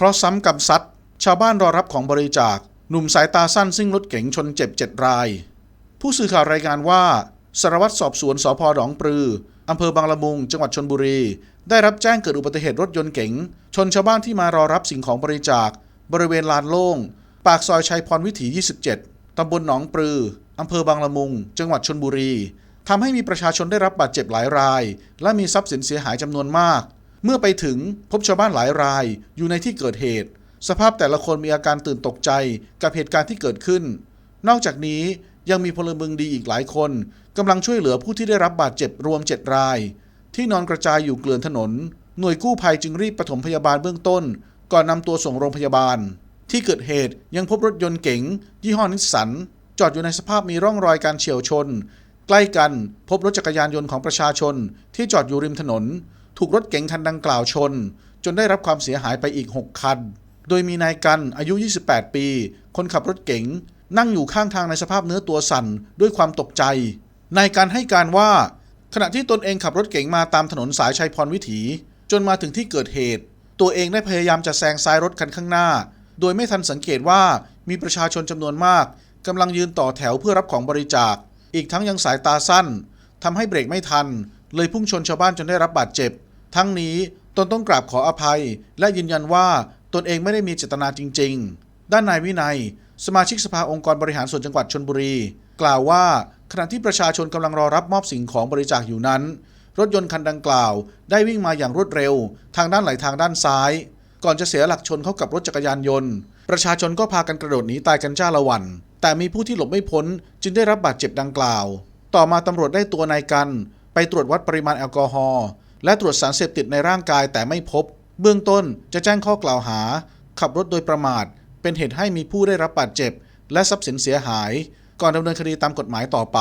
เคราะห์ซ้ำกรรมซัดชาวบ้านรอรับของบริจาค หนุ่มสายตาสั้นซิ่งรถเก๋งชนเจ็บเจ็ดราย ผู้สื่อข่าวรายงานว่าสารวัตรสอบสวนสพหนองปลืออำเภอบางละมุง จังหวัดชนบุรี ได้รับแจ้งเกิดอุบัติเหตุรถยนต์เก๋งชนชาวบ้านที่มารอรับสิ่งของบริจาค บริเวณลานโล่ง ปากซอยชัยพรวิถี 27 ตำบลหนองปลืออำเภอบางละมุง จังหวัดชนบุรีทำให้มีประชาชนได้รับบาดเจ็บหลายราย และมีทรัพย์สินเสียหายจำนวนมาก เมื่อไปถึงพบชาวบ้านหลายรายอยู่ในที่เกิดเหตุ สภาพแต่ละคนมีอาการตื่นตกใจกับเหตุการณ์ที่เกิดขึ้น นอกจากนี้ยังมีพลเมืองดีอีกหลายคนกำลังช่วยเหลือผู้ที่ได้รับบาดเจ็บรวม 7 ราย ที่นอนกระจายอยู่เกลื่อนถนน หน่วยกู้ภัยจึงรีบปฐมพยาบาลเบื้องต้น ก่อนนำตัวส่งโรงพยาบาล ที่เกิดเหตุยังพบรถยนต์เก๋งยี่ห้อนิสสันจอดอยู่ในสภาพมีร่องรอยการเฉียวชน ใกล้กันพบรถจักรยานยนต์ของประชาชนที่จอดอยู่ริมถนน ถูกรถเก๋งคันดังกล่าวชน จนได้รับความเสียหายไปอีก 6 คัน โดยมีนายกันอายุ 28 ปี คนขับรถเก๋งนั่งอยู่ข้างทางในสภาพเนื้อตัวสั่นด้วยความตกใจ นายกันให้การว่า ขณะที่ตนเองขับรถเก๋งมาตามถนนสายชัยพรวิถี จนมาถึงที่เกิดเหตุ ตัวเองได้พยายามจะแซงซ้ายรถคันข้างหน้า โดยไม่ทันสังเกตว่ามีประชาชนจำนวนมากกำลังยืนต่อแถวเพื่อรับของบริจาค อีกทั้งยังสายตาสั้นทำให้เบรกไม่ทัน เลยพุ่งชนชาวบ้านจนได้รับบาดเจ็บ ทั้งนี้ตนต้องกราบขออภัย และยืนยันว่าตนเองไม่ได้มีเจตนาจริง ๆ ด้านนายวินัย สมาชิกสภาองค์กรบริหารส่วนจังหวัดชนบุรี กล่าวว่าขณะที่ประชาชนกำลังรอรับมอบสิ่งของบริจาคอยู่นั้น รถยนต์คันดังกล่าว ได้วิ่งมาอย่างรวดเร็ว ทางด้านไหลทางด้านซ้าย ก่อนจะเสียหลักชนเข้ากับรถจักรยานยนต์ ประชาชนก็พากันกระโดดหนีตายกันจ้าละวัน แต่มีผู้ที่หลบไม่พ้น จึงได้รับบาดเจ็บดังกล่าว ต่อมาตำรวจได้ตัวนายกัน ไปตรวจวัดปริมาณแอลกอฮอล์และตรวจสารเสพติดในร่างกายแต่ไม่พบ เบื้องต้นจะแจ้งข้อกล่าวหา ขับรถโดยประมาท เป็นเหตุให้มีผู้ได้รับบาดเจ็บ และทรัพย์สินเสียหาย ก่อนดำเนินคดีตามกฎหมายต่อไป